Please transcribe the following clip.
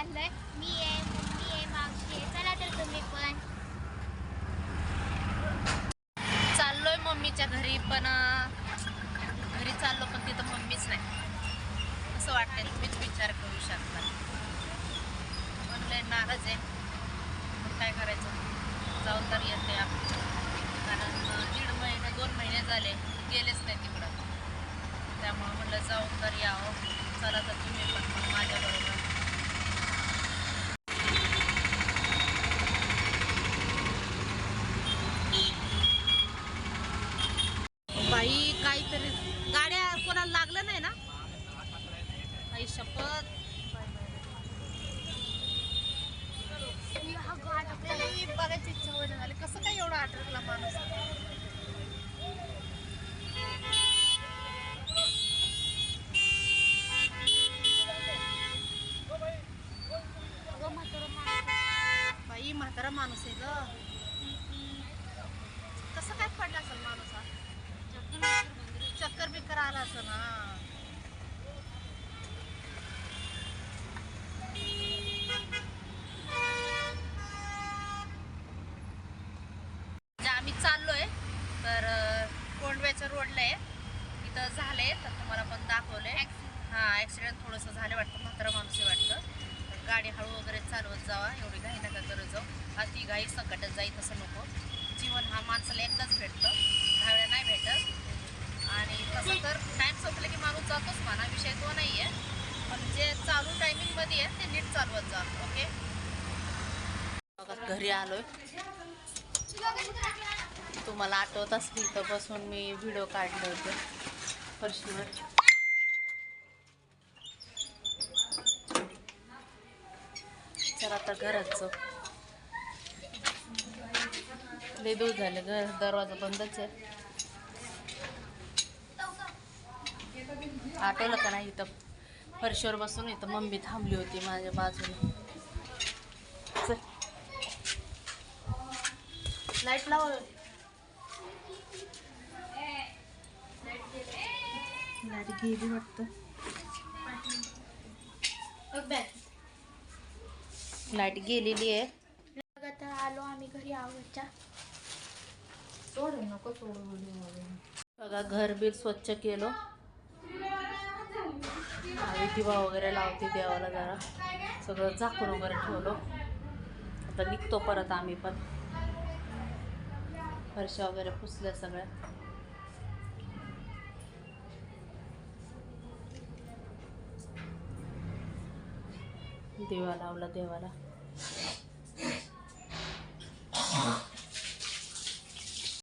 चाललोय. मी आहे मम्मी आहे मावशी आहे. चला तर तुम्ही पण. चाललोय मम्मीच्या घरी पण घरी चाललो पण तिथं मम्मीच नाही. असं वाटतंय तुम्हीच विचार करू शकता. ऑनलाईन नाराज आहे. काय करायचं? जाऊन तर येते बघायची इच्छा होईल झाली कसं काय एवढा अटकला माणूस अगं म्हातारं माणूस. बाई म्हातारा माणूस आहे ग. कसं काय पडला असेल माणूस हा? चक्कर बिक्कर आला असेल ना. म्हणजे आम्ही चाललोय तर कोंडव्याच्या रोडला आहे. इथं झालंय तर तुम्हाला पण दाखवलंय. हा ॲक्सिडेंट थोडंसं झालं वाटतं म्हातारा माणूस आहे वाटतं. तर गाडी हळू वगैरे चालवत जावा एवढी घाई नका करत जाऊ. अति घाई संकटात जाई तसं नको. जीवन हा माणसाला एकदाच भेटतं दहा वेळा नाही भेटत. आणि तसं तर टाईम संपलं की माणूस जातोच म्हणा विषय तो नाही आहे पण जे चालू टायमिंगमध्ये आहे ते नीट चालवत जा ओके घरी आलोय. तुम्हाला आठवत असली तर बसून मी व्हिडिओ काढले होते. फरशीवर तर आता घरच लय दूर झालं घर दरवाजा बंदच आहे. आठवलं का नाही इथं? फरशीवर बसून इथं मम्मी थांबली होती माझ्या बाजूने. लाइट लाव. लाइट गेली वाटतं. लाइट गेलेली आहे. आता आलो आम्ही घरी आवडच्या बघा घर बीर स्वच्छ केलं. आणि दिवा वगैरे लावते देवाला जरा. सगळं झाकून वगैरे ठेवलं. आता निघतो परत आम्ही पण. फरशा वगैरे पुसलं सगळं. देवा लावला देवाला.